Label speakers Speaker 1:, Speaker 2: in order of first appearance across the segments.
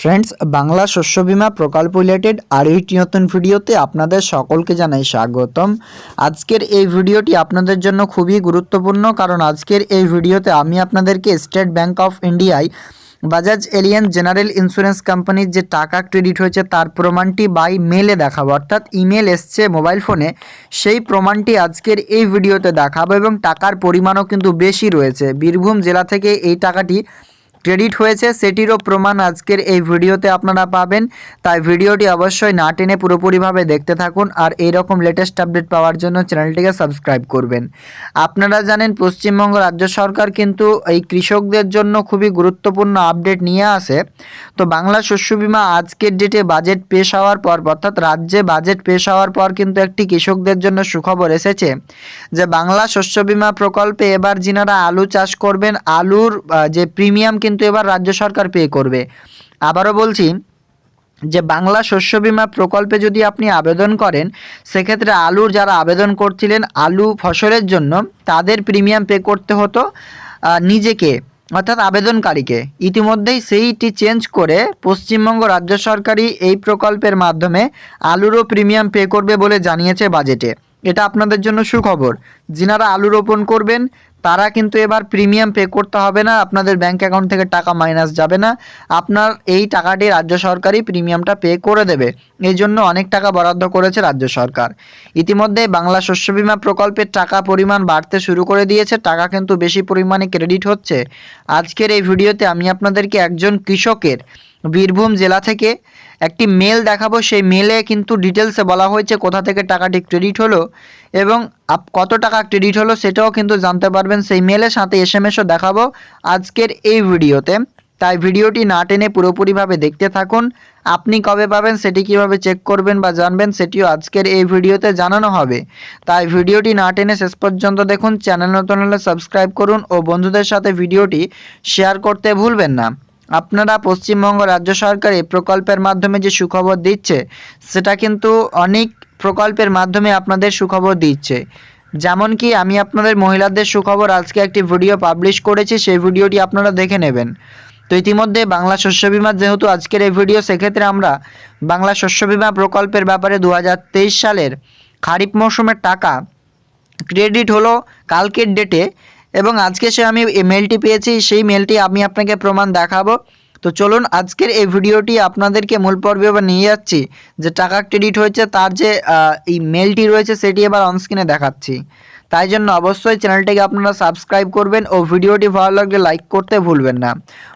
Speaker 1: Friends Bangla শস্য বীমা প্রকল্প রিলেটেড আরও একটি নতুন ভিডিওতে আপনাদের সকলকে জানাই স্বাগতম। আজকের এই ভিডিওটি আপনাদের জন্য খুবই গুরুত্বপূর্ণ কারণ আজকের এই ভিডিওতে আমি আপনাদেরকে স্টেট ব্যাংক অফ ইন্ডিয়ায় বাজাজ এলিয়ান জেনারেল ইন্স্যুরেন্স কোম্পানির যে টাকা ক্রেডিট হয়েছে তার প্রমাণটি বাই মেলে দেখাবো। অর্থাৎ ইমেল এসছে মোবাইল ফোনে সেই প্রমাণটি আজকের এই ভিডিওতে দেখাবো এবং টাকার পরিমাণও কিন্তু বেশি রয়েছে। বীরভূম জেলা থেকে এই টাকাটি ক্রেডিট হয়েছে, সেটিরও প্রমাণ আজকের এই ভিডিওতে আপনারা পাবেন। তাই ভিডিওটি অবশ্যই না টেনে পুরোপুরিভাবে দেখতে থাকুন আর এই রকম লেটেস্ট আপডেট পাওয়ার জন্য চ্যানেলটিকে সাবস্ক্রাইব করবেন। আপনারা জানেন, পশ্চিমবঙ্গ রাজ্য সরকার কিন্তু এই কৃষকদের জন্য খুবই গুরুত্বপূর্ণ আপডেট নিয়ে আসে। তো বাংলা শস্য বীমা আজকের ডেটে বাজেট পেশ হওয়ার পর, অর্থাৎ রাজ্যে বাজেট পেশ হওয়ার পর কিন্তু একটি কৃষকদের জন্য সুখবর এসেছে যে, বাংলা শস্য বীমা প্রকল্পে এবার যিনারা আলু চাষ করবেন, আলুর যে প্রিমিয়াম কিন্তু এবার রাজ্য সরকার পে করবে। আবারও বলছি যে বাংলা শস্য বিমা প্রকল্পে যদি আপনি আবেদন করেন, সেক্ষেত্রে আলুর যারা আবেদন করছিলেন আলু ফসলের জন্য, তাদের প্রিমিয়াম পে করতে হতো নিজেকে, অর্থাৎ আবেদনকারীকে। ইতিমধ্যেই সেইটি চেঞ্জ করে পশ্চিমবঙ্গ রাজ্য সরকারই এই প্রকল্পের মাধ্যমে আলুরও প্রিমিয়াম পে করবে বলে জানিয়েছে বাজেটে এটা আপনাদের জন্য সুখবর। যিনারা আলু রোপণ করবেন তারা কিন্তু এবার প্রিমিয়াম পে করতে হবে না, আপনাদের ব্যাংক অ্যাকাউন্ট থেকে টাকা মাইনাস যাবে না। আপনার এই টাকাটি রাজ্য সরকারই প্রিমিয়ামটা পে করে দেবে। এই জন্য অনেক টাকা বরাদ্দ করেছে রাজ্য সরকার। ইতিমধ্যে বাংলা শস্য বিমা প্রকল্পের টাকা পরিমাণ বাড়তে শুরু করে দিয়েছে, টাকা কিন্তু বেশি পরিমাণে ক্রেডিট হচ্ছে। আজকের এই ভিডিওতে আমি আপনাদেরকে একজন কৃষকের বীরভূম জেলা থেকে একটি মেল দেখাবো। সেই মেলে কিন্তু ডিটেলসে বলা হয়েছে কোথা থেকে টাকাটি ক্রেডিট হলো এবং আপ কত টাকা ক্রেডিট হলো সেটাও কিন্তু জানতে পারবেন। সেই মেলের সাথে এস এম এসও দেখাবো আজকের এই ভিডিওতে। তাই ভিডিওটি না টেনে পুরোপুরিভাবে দেখতে থাকুন। আপনি কবে পাবেন সেটি কীভাবে চেক করবেন বা জানবেন সেটিও আজকের এই ভিডিওতে জানানো হবে। তাই ভিডিওটি না টেনে শেষ পর্যন্ত দেখুন। চ্যানেল নতুন হলে সাবস্ক্রাইব করুন ও বন্ধুদের সাথে ভিডিওটি শেয়ার করতে ভুলবেন না। আপনারা পশ্চিমবঙ্গ রাজ্য সরকার এই প্রকল্পের মাধ্যমে যে সুখবর দিচ্ছে, সেটা কিন্তু অনেক প্রকল্পের মাধ্যমে আপনাদের সুখবর দিচ্ছে। যেমন কি আমি আপনাদের মহিলাদের সুখবর আজকে একটি ভিডিও পাবলিশ করেছি, সেই ভিডিওটি আপনারা দেখে নেবেন। তো ইতিমধ্যে বাংলা শস্য বিমা যেহেতু আজকের এই ভিডিও, সেক্ষেত্রে আমরা বাংলা শস্য বিমা প্রকল্পের ব্যাপারে দু হাজার তেইশ সালের খারিফ মৌসুমের টাকা ক্রেডিট হলো কালকের ডেটে এবং আজকে সে আমি মেলটি পেয়েছি, সেই মেলটি আমি আপনাকে প্রমাণ দেখাবো। তো চলুন, আজকের এই ভিডিওটি আপনাদেরকে মূল পর্বে এবার নিয়ে যাচ্ছি। যে টাকা ক্রেডিট হয়েছে, তার যে এই মেলটি রয়েছে, সেটি এবার অনস্ক্রিনে দেখাচ্ছি। তাই জন্য অবশ্যই চ্যানেলটিকে আপনারা সাবস্ক্রাইব করবেন ও ভিডিওটি ভালো লাগলে লাইক করতে ভুলবেন না।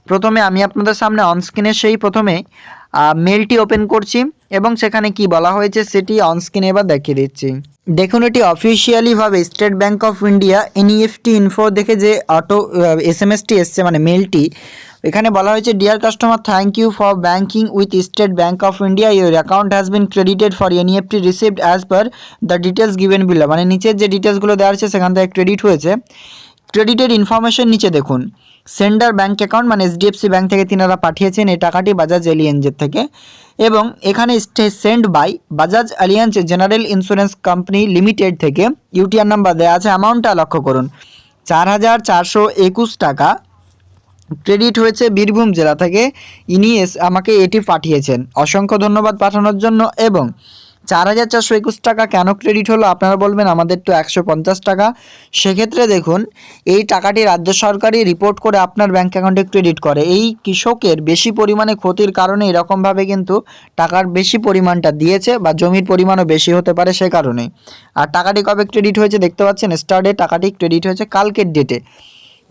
Speaker 1: প্রথমে আমি আপনাদের সামনে অনস্ক্রিনে সেই প্রথমে মেলটি ওপেন করছি এবং সেখানে কি বলা হয়েছে, সেটি অনস্ক্রিনে এবার দেখিয়ে দিচ্ছি। দেখুন, এটি অফিসিয়ালিভাবে State Bank of India NEFT info দেখে যে অটো এস এম এসটি এসছে মানে মেলটি এখানে বলা হয়েছে dear customer thank you for banking with State Bank of India your account has been credited for NEFT received as per the details given below মানে নিচের যে ডিটেলসগুলো দেওয়া আছে সেখান থেকে ক্রেডিট হয়েছে। ক্রেডিটেড ইনফরমেশন নিচে দেখুন। সেন্ডার ব্যাংক অ্যাকাউন্ট মানে এইচডিএফসি ব্যাঙ্ক থেকে তিনারা পাঠিয়েছেন, এই টাকাটি বাজাজ এলিয়েন্সের থেকে। এবং এখানে stay send by Bajaj Allianz General Insurance company limited থেকে ইউটিআর নাম্বার দেওয়া আছে, অ্যামাউন্টটা লক্ষ্য করুন। চার হাজার চারশো একুশ টাকা ক্রেডিট হয়েছে বীরভূম জেলা থেকে। ইনি আমাকে এটি পাঠিয়েছেন। অসংখ্য ধন্যবাদ পাঠানোর জন্য এবং চার হাজার চারশো একুশ টাকা কেন ক্রেডিট হলো? আপনারা বলবেন, আমাদের তো একশো পঞ্চাশ টাকা। সেক্ষেত্রে দেখুন, এই টাকাটি রাজ্য সরকারই রিপোর্ট করে আপনার ব্যাঙ্ক অ্যাকাউন্টে ক্রেডিট করে। এই কৃষকের বেশি পরিমাণে ক্ষতির কারণে এরকমভাবে কিন্তু টাকার বেশি পরিমাণটা দিয়েছে বা জমির পরিমাণও বেশি হতে পারে সে কারণে। আর টাকাটি কবে ক্রেডিট হয়েছে দেখতে পাচ্ছেন স্টারডে টাকাটি ক্রেডিট হয়েছে কালকের ডেটে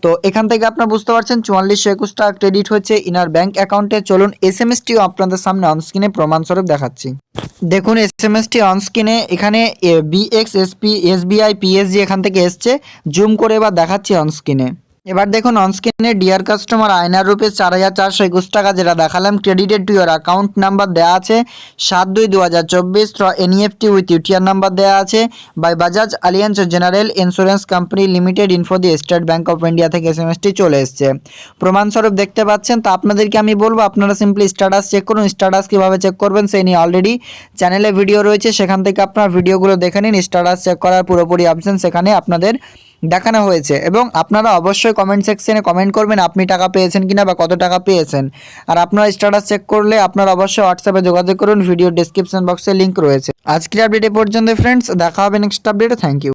Speaker 1: তো এখান থেকে আপনারা বুঝতে পারছেন চুয়াল্লিশশো একুশ টাকা ক্রেডিট হচ্ছে ইনার ব্যাংক অ্যাকাউন্টে চলুন এস এম এসটিও আপনাদের সামনে অনস্ক্রিনে প্রমাণস্বরূপ দেখাচ্ছি। দেখুন এস এম এসটি অনস্ক্রিনে এখানে বিএক্স এসপি এসবিআই পিএসজি এখান থেকে এসছে। জুম করে এবার দেখাচ্ছি অনস্ক্রিনে এবার দেখুন অনস্ক্রিনে ডিয়ার কাস্টমার আয়নার রূপে চার হাজার চারশো একুশ টাকা যেটা দেখালাম credited to your account number দেওয়া আছে, সাত দুই দু হাজার চব্বিশ এনইএফটি উইথ ইউটিআর নাম্বার দেওয়া আছে by Bajaj Allianz general insurance company limited info the State Bank of India থেকে এস এম এসটি চলে এসছে। প্রমাণস্বরূপ দেখতে পাচ্ছেন, তা আপনাদেরকে আমি বলব, আপনারা সিম্পলি স্ট্যাটাস চেক করুন স্ট্যাটাস কীভাবে চেক করবেন, সেই নিয়ে অলরেডি চ্যানেলে ভিডিও রয়েছে, সেখান থেকে আপনার ভিডিওগুলো দেখে নিন স্ট্যাটাস চেক করার পুরোপুরি অপশন সেখানে আপনাদের দেখানো হয়েছে। এবং আপনারা অবশ্যই কমেন্ট সেকশনে কমেন্ট করবেন আপনি টাকা পেয়েছেন কিনা বা কত টাকা পেয়েছেন। আর আপনারা স্ট্যাটাস চেক করলে আপনারা অবশ্যই হোয়াটসঅ্যাপে যোগাযোগ করুন। ভিডিও ডিসক্রিপশন বক্সে লিঙ্ক রয়েছে। আজকের আপডেট এ পর্যন্ত ফ্রেন্ডস দেখা হবে নেক্সট আপডেটে থ্যাংক ইউ